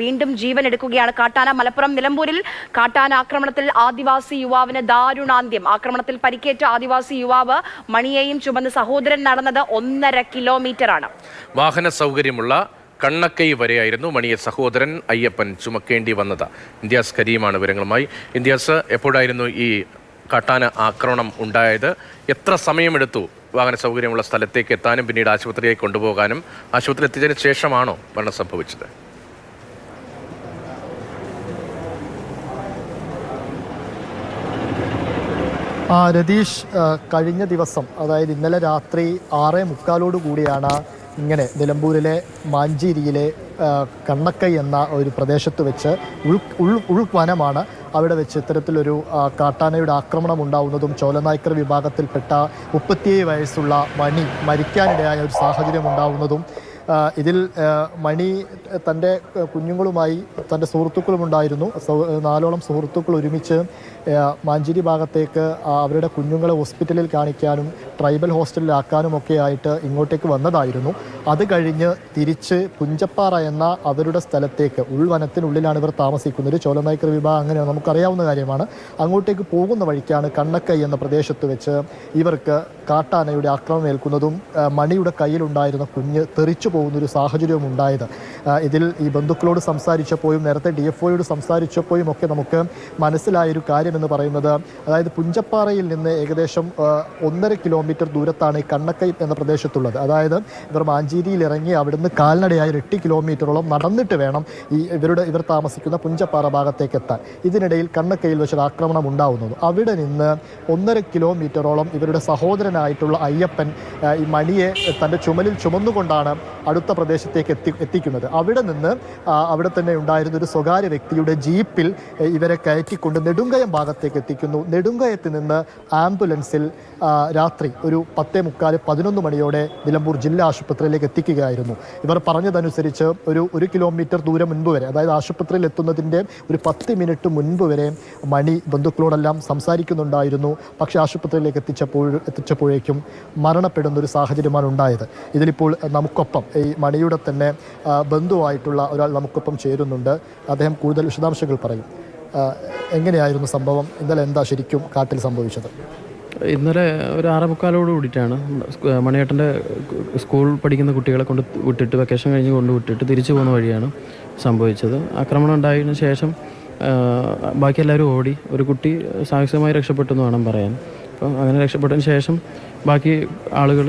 വീണ്ടും ജീവൻ എടുക്കുകയാണ് കാട്ടാന. മലപ്പുറം നിലമ്പൂരിൽ കാട്ടാന ആക്രമണത്തിൽ ആദിവാസി യുവാവിന് ദാരുണാന്ത്യം. ആക്രമണത്തിൽ പരിക്കേറ്റ ആദിവാസി യുവാവ് മണിയെയും ചുമന്ന് സഹോദരൻ നടന്നത് ഒന്നര കിലോമീറ്ററാണ്. വാഹന സൗകര്യമുള്ള കണ്ണക്കൈ വരെയായിരുന്നു മണിയെ സഹോദരൻ അയ്യപ്പൻ ചുമക്കേണ്ടി വന്നത്. ഇന്ത്യാസ് കരീമാണ് വിവരങ്ങളുമായി. ഇന്ത്യാസ് എപ്പോഴായിരുന്നു ഈ കാട്ടാന ആക്രമണം ഉണ്ടായത്? എത്ര സമയമെടുത്തു വാഹന സൗകര്യമുള്ള സ്ഥലത്തേക്ക് എത്താനും പിന്നീട് ആശുപത്രിയിലേക്ക് കൊണ്ടുപോകാനും? ആശുപത്രി എത്തിയതിനു ശേഷമാണോ മരണം സംഭവിച്ചത്? ആ രതീഷ് കഴിഞ്ഞ ദിവസം അതായത് ഇന്നലെ രാത്രി ആറേ മുക്കാലോട് കൂടിയാണ് ഇങ്ങനെ നിലമ്പൂരിലെ മാഞ്ചേരിയിലെ കണ്ണക്കൈ എന്ന ഒരു പ്രദേശത്ത് വെച്ച് ഉൾ ഉൾ ഉൾവനമാണ് അവിടെ വെച്ച് ഇത്തരത്തിലൊരു കാട്ടാനയുടെ ആക്രമണം ഉണ്ടാവുന്നതും ചോലനായ്ക്കർ വിഭാഗത്തിൽപ്പെട്ട മുപ്പത്തിയേഴ് വയസ്സുള്ള മണി മരിക്കാനിടയായ ഒരു സാഹചര്യം ഉണ്ടാവുന്നതും ഇതിൽ മണി തന്റെ കുഞ്ഞുങ്ങളുമായി തന്റെ സുഹൃത്തുക്കളുമുണ്ടായിരുന്നു നാലോളം സുഹൃത്തുക്കൾ ഒരുമിച്ച് മാഞ്ചേരി ഭാഗത്തേക്ക് അവരുടെ കുഞ്ഞുങ്ങളെ ഹോസ്പിറ്റലിൽ കാണിക്കാനും ട്രൈബൽ ഹോസ്റ്റലിലാക്കാനും ഒക്കെ ആയിട്ട് ഇങ്ങോട്ടേക്ക് വന്നതായിരുന്നു. അത് കഴിഞ്ഞ് തിരിച്ച് പുഞ്ചപ്പാറ എന്ന അവരുടെ സ്ഥലത്തേക്ക് ഉൾവനത്തിനുള്ളിലാണ് ഇവർ താമസിക്കുന്നത്. ചോലനായ്ക്കർ വിഭാഗം അങ്ങനെയാണ് നമുക്കറിയാവുന്ന കാര്യമാണ്. അങ്ങോട്ടേക്ക് പോകുന്ന വഴിക്കാണ് കണ്ണക്കൈ എന്ന പ്രദേശത്ത് വെച്ച് ഇവർക്ക് കാട്ടാനയുടെ ആക്രമണം ഏൽക്കുന്നതും മണിയുടെ കയ്യിലുണ്ടായിരുന്ന കുഞ്ഞ് തെറിച്ചു പോകുന്ന ഒരു സാഹചര്യവും ഉണ്ടായത്. ഇതിൽ ഈ ബന്ധുക്കളോട് സംസാരിച്ചപ്പോഴും നേരത്തെ ഡി എഫ് ഒയോട് സംസാരിച്ചപ്പോഴും ഒക്കെ നമുക്ക് മനസ്സിലായൊരു കാര്യമെന്ന് പറയുന്നത് അതായത് പുഞ്ചപ്പാറയിൽ നിന്ന് ഏകദേശം ഒന്നര കിലോമീറ്റർ ദൂരത്താണ് ഈ കണ്ണക്കൈ എന്ന പ്രദേശത്തുള്ളത്. അതായത് ഇവർ മാഞ്ചേരിയിൽ ഇറങ്ങി അവിടുന്ന് കാൽനടയായി എട്ട് കിലോമീറ്ററോളം നടന്നിട്ട് വേണം ഈ ഇവരുടെ ഇവർ താമസിക്കുന്ന പുഞ്ചപ്പാറ ഭാഗത്തേക്ക് എത്താൻ. ഇതിനിടയിൽ കണ്ണക്കൈയിൽ വെച്ചൊരു ആക്രമണം ഉണ്ടാവുന്നത്. അവിടെ നിന്ന് ഒന്നര കിലോമീറ്ററോളം ഇവരുടെ സഹോദരനായിട്ടുള്ള അയ്യപ്പൻ ഈ മണിയെ തന്റെ ചുമലിൽ ചുമന്നുകൊണ്ടാണ് അടുത്ത പ്രദേശത്തേക്ക് എത്തി എത്തിക്കുന്നത്. അവിടെ നിന്ന് അവിടെ തന്നെ ഉണ്ടായിരുന്ന ഒരു സ്വകാര്യ വ്യക്തിയുടെ ജീപ്പിൽ ഇവരെ കയറ്റിക്കൊണ്ട് നെടുങ്കയം ഭാഗത്തേക്ക് എത്തിക്കുന്നു. നെടുങ്കയത്ത് നിന്ന് ആംബുലൻസിൽ രാത്രി ഒരു പത്തേ മുക്കാൽ പതിനൊന്ന് മണിയോടെ നിലമ്പൂർ ജില്ലാ ആശുപത്രിയിലേക്ക് എത്തിക്കുകയായിരുന്നു. ഇവർ പറഞ്ഞതനുസരിച്ച് ഒരു ഒരു കിലോമീറ്റർ ദൂരം മുൻപ് വരെ അതായത് ആശുപത്രിയിൽ എത്തുന്നതിന്റെ ഒരു പത്ത് മിനിറ്റ് മുൻപ് വരെ മണി ബന്ധുക്കളോടെല്ലാം സംസാരിക്കുന്നുണ്ടായിരുന്നു. പക്ഷേ ആശുപത്രിയിലേക്ക് എത്തിച്ചപ്പോൾ എത്തിച്ചപ്പോഴേക്കും മരണപ്പെടുന്ന ഒരു സാഹചര്യമാണ് ഉണ്ടായത്. ഇതിലിപ്പോൾ നമുക്കൊപ്പം ഈ മണിയുടെ തന്നെ ബന്ധുവായിട്ടുള്ള ഒരാൾ നമുക്കൊപ്പം ചേരുന്നുണ്ട്. അദ്ദേഹം കൂടുതൽ വിശദാംശങ്ങൾ പറയും. എങ്ങനെയായിരുന്നു സംഭവം? ഇന്നലെ എന്താ ശരിക്കും കാട്ടിൽ സംഭവിച്ചത്? ഇന്നലെ ഒരു ആറമുക്കാലോട് കൂടിയിട്ടാണ്. മണിയേട്ടന്റെ സ്കൂൾ പഠിക്കുന്ന കുട്ടികളെ കൊണ്ട് വിട്ടിട്ട് വെക്കേഷൻ കഴിഞ്ഞ് കൊണ്ട് വിട്ടിട്ട് തിരിച്ചു പോകുന്ന വഴിയാണ് സംഭവിച്ചത്. ആക്രമണം ഉണ്ടായതിനു ശേഷം ബാക്കി എല്ലാവരും ഓടി. ഒരു കുട്ടി സാഹസികമായി രക്ഷപ്പെട്ടു എന്ന് വേണം പറയാൻ. അപ്പം അങ്ങനെ രക്ഷപ്പെട്ടതിന് ശേഷം ബാക്കി ആളുകൾ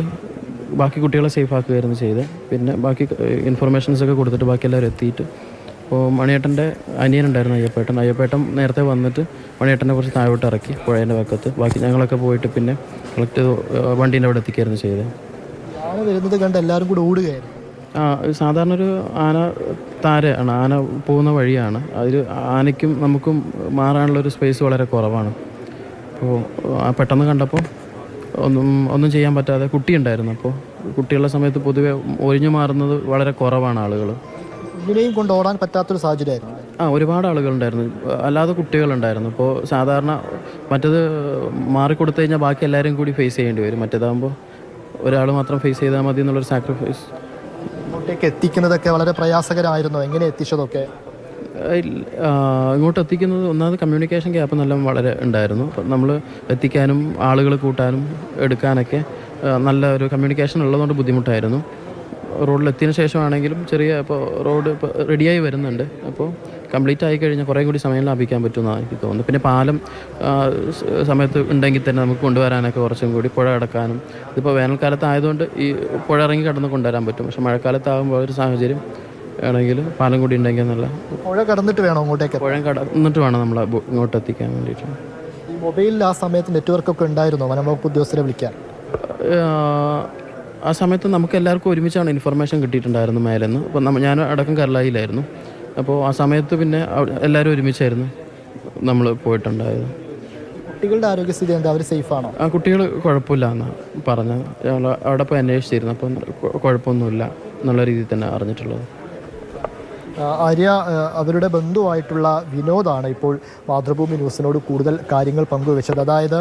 ബാക്കി കുട്ടികളെ സേഫ് ആക്കുകയായിരുന്നു ചെയ്തത്. പിന്നെ ബാക്കി ഇൻഫർമേഷൻസ് ഒക്കെ കൊടുത്തിട്ട് ബാക്കി എല്ലാവരും എത്തിയിട്ട് അപ്പോൾ മണിയേട്ടന്റെ അനിയനുണ്ടായിരുന്നു അയ്യപ്പേട്ടൻ. അയ്യപ്പേട്ടൻ നേരത്തെ വന്നിട്ട് മണിയേട്ടനെ കുറച്ച് താഴോട്ട് ഇറക്കി പുഴേന്റെ വക്കത്ത്. ബാക്കി ഞങ്ങളൊക്കെ പോയിട്ട് പിന്നെ കളക്ട് ചെയ്ത് വണ്ടീന്റെ അവിടെ എത്തിക്കായിരുന്നു ചെയ്തത്. ആന വരുന്നത് കണ്ട് എല്ലാവരും കൂടെ ഓടുകയായിരുന്നു. ആ സാധാരണ ഒരു ആന താരയാണ് ആന പോകുന്ന വഴിയാണ്. അതിൽ ആനയ്ക്കും നമുക്കും മാറാനുള്ള ഒരു സ്പേസ് വളരെ കുറവാണ്. അപ്പോൾ ആ പെട്ടെന്ന് കണ്ടപ്പോൾ ഒന്നും ഒന്നും ചെയ്യാൻ പറ്റാതെ കുട്ടിയുണ്ടായിരുന്നു അപ്പോൾ കുട്ടികളുടെ സമയത്ത് പൊതുവെ ഒഴിഞ്ഞു മാറുന്നത് വളരെ കുറവാണ് ആളുകൾ ഇങ്ങനെയും കൊണ്ട് ഓടാൻ പറ്റാത്തൊരു സാഹചര്യമായിരുന്നു. ആ ഒരുപാട് ആളുകളുണ്ടായിരുന്നു. അല്ലാതെ കുട്ടികളുണ്ടായിരുന്നു. ഇപ്പോൾ സാധാരണ മറ്റത് മാറിക്കൊടുത്തു കഴിഞ്ഞാൽ ബാക്കി എല്ലാവരും കൂടി ഫേസ് ചെയ്യേണ്ടി വരും. മറ്റേതാകുമ്പോൾ ഒരാൾ മാത്രം ഫേസ് ചെയ്താൽ മതി എന്നുള്ളൊരു സാക്രിഫൈസ് ഇങ്ങോട്ടേക്ക് എത്തിക്കുന്നതൊക്കെ വളരെ പ്രയാസകരമായിരുന്നു. എങ്ങനെ എത്തിച്ചതൊക്കെ? ഇങ്ങോട്ട് എത്തിക്കുന്നത് ഒന്നാമത് കമ്മ്യൂണിക്കേഷൻ ഗ്യാപ്പ് നല്ല വളരെ ഉണ്ടായിരുന്നു. അപ്പം നമ്മൾ എത്തിക്കാനും ആളുകൾ കൂട്ടാനും എടുക്കാനൊക്കെ നല്ല ഒരു കമ്മ്യൂണിക്കേഷൻ ഉള്ളതുകൊണ്ട് ബുദ്ധിമുട്ടായിരുന്നു. റോഡിൽ എത്തിയതിന് ശേഷമാണെങ്കിലും ചെറിയ ഇപ്പോൾ റോഡ് ഇപ്പോൾ റെഡിയായി വരുന്നുണ്ട്. അപ്പോൾ കംപ്ലീറ്റ് ആയി കഴിഞ്ഞാൽ കുറേ കൂടി സമയം ലാഭിക്കാൻ പറ്റുമെന്നാണ് എനിക്ക് തോന്നുന്നത്. പിന്നെ പാലം സമയത്ത് ഉണ്ടെങ്കിൽ തന്നെ നമുക്ക് കൊണ്ടുവരാനൊക്കെ കുറച്ചും കൂടി പുഴ അടക്കാനും ഇതിപ്പോൾ വേനൽക്കാലത്ത് ആയതുകൊണ്ട് ഈ പുഴ ഇറങ്ങി കടന്ന് കൊണ്ടുവരാൻ പറ്റും. പക്ഷേ മഴക്കാലത്താകുമ്പോൾ ഒരു സാഹചര്യം ആണെങ്കിൽ പാലം കൂടി ഉണ്ടെങ്കിൽ നല്ല പുഴ കടന്നിട്ട് വേണം അങ്ങോട്ടേക്ക്. പുഴ കടന്നിട്ട് വേണം നമ്മൾ ഇങ്ങോട്ട് എത്തിക്കാൻ വേണ്ടിയിട്ട് മൊബൈലിൽ ആ സമയത്ത് നെറ്റ്വർക്കൊക്കെ ഒക്കെ വനം വനംവകുപ്പ് ഉദ്യോഗസ്ഥരെ വിളിക്കാൻ. ആ സമയത്ത് നമുക്ക് എല്ലാവർക്കും ഒരുമിച്ചാണ് ഇൻഫർമേഷൻ കിട്ടിയിട്ടുണ്ടായിരുന്നു മേലെന്ന്. അപ്പോൾ നമ്മൾ ഞാൻ അടക്കം കരലായിലായിരുന്നു അപ്പോൾ ആ സമയത്ത് പിന്നെ എല്ലാവരും ഒരുമിച്ചായിരുന്നു നമ്മൾ പോയിട്ടുണ്ടായത്. കുട്ടികളുടെ ആരോഗ്യസ്ഥിതി എന്താ? അവർ സേഫാണോ ആ കുട്ടികൾ കുഴപ്പമില്ല എന്നാണ് പറഞ്ഞത്. ഞങ്ങൾ അവിടെ പോയി അന്വേഷിച്ചിരുന്നു. അപ്പം കുഴപ്പമൊന്നുമില്ല എന്നുള്ള രീതിയിൽ തന്നെ അറിഞ്ഞിട്ടുള്ളത്. ആര്യ അവരുടെ ബന്ധുവായിട്ടുള്ള വിനോദാണ് ഇപ്പോൾ മാതൃഭൂമി ന്യൂസിനോട് കൂടുതൽ കാര്യങ്ങൾ പങ്കുവച്ചത്. അതായത്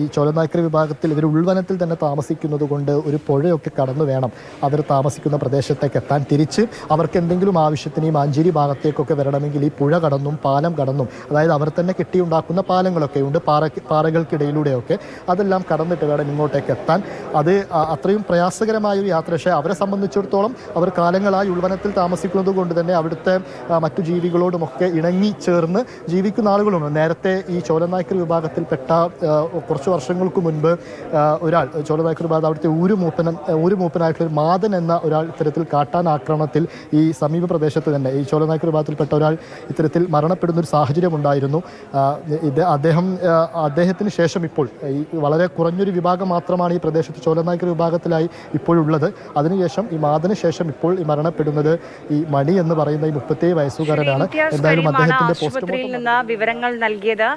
ഈ ചോലനാക്കര വിഭാഗത്തിൽ ഇവർ ഉൾവനത്തിൽ തന്നെ താമസിക്കുന്നത് കൊണ്ട് ഒരു പുഴയൊക്കെ കടന്നു വേണം. അവർ താമസിക്കുന്ന പ്രദേശത്തേക്ക് എത്താൻ തിരിച്ച് അവർക്ക് എന്തെങ്കിലും ആവശ്യത്തിന് ഈ മാഞ്ചേരി ഭാഗത്തേക്കൊക്കെ വരണമെങ്കിൽ ഈ പുഴ കടന്നും പാലം കടന്നും അതായത് അവർ തന്നെ കെട്ടിയുണ്ടാക്കുന്ന പാലങ്ങളൊക്കെ ഉണ്ട് പാറ പാറകൾക്കിടയിലൂടെയൊക്കെ അതെല്ലാം കടന്നിട്ട് വേണം ഇങ്ങോട്ടേക്ക് എത്താൻ. അത് അത്രയും പ്രയാസകരമായ ഒരു യാത്ര പക്ഷേ അവരെ സംബന്ധിച്ചിടത്തോളം അവർ കാലങ്ങളായി ഉൾവനത്തിൽ താമസിക്കുന്നത് കൊണ്ട് തന്നെ അവിടുത്തെ മറ്റു ജീവികളോടുമൊക്കെ ഇണങ്ങി ചേർന്ന് ജീവിക്കുന്ന ആളുകളുണ്ട്. നേരത്തെ ഈ ചോലനായ്ക്കർ വിഭാഗത്തിൽപ്പെട്ട കുറച്ച് വർഷങ്ങൾക്ക് മുൻപ് ഒരാൾ ചോലനായ്ക്കർ വിഭാഗം അവിടുത്തെ ഊരു മൂപ്പനം ഊരു മൂപ്പനായിട്ടുള്ള മാതൻ എന്ന ഒരാൾ ഇത്തരത്തിൽ കാട്ടാൻ ആക്രമണത്തിൽ ഈ സമീപ പ്രദേശത്ത് തന്നെ ഈ ചോലനായ്ക്കർ വിഭാഗത്തിൽപ്പെട്ട ഒരാൾ ഇത്തരത്തിൽ മരണപ്പെടുന്ന ഒരു സാഹചര്യം ഉണ്ടായിരുന്നു. ഇത് അദ്ദേഹം അദ്ദേഹത്തിന് ശേഷം ഇപ്പോൾ ഈ വളരെ കുറഞ്ഞൊരു വിഭാഗം മാത്രമാണ് ഈ പ്രദേശത്ത് ചോലനായ്ക്കർ വിഭാഗത്തിലായി ഇപ്പോഴുള്ളത്. അതിനുശേഷം ഈ മാതന് ശേഷം ഇപ്പോൾ ഈ മരണപ്പെടുന്നത് ഈ മണി എന്ന് പറയുന്ന ഈ മുപ്പത്തേഴ് വയസ്സുകാരനാണ്. എന്തായാലും അദ്ദേഹത്തിന്റെ പോസ്റ്റ്മോർട്ടം നിന്ന് വിവരങ്ങൾ നൽകിയത്.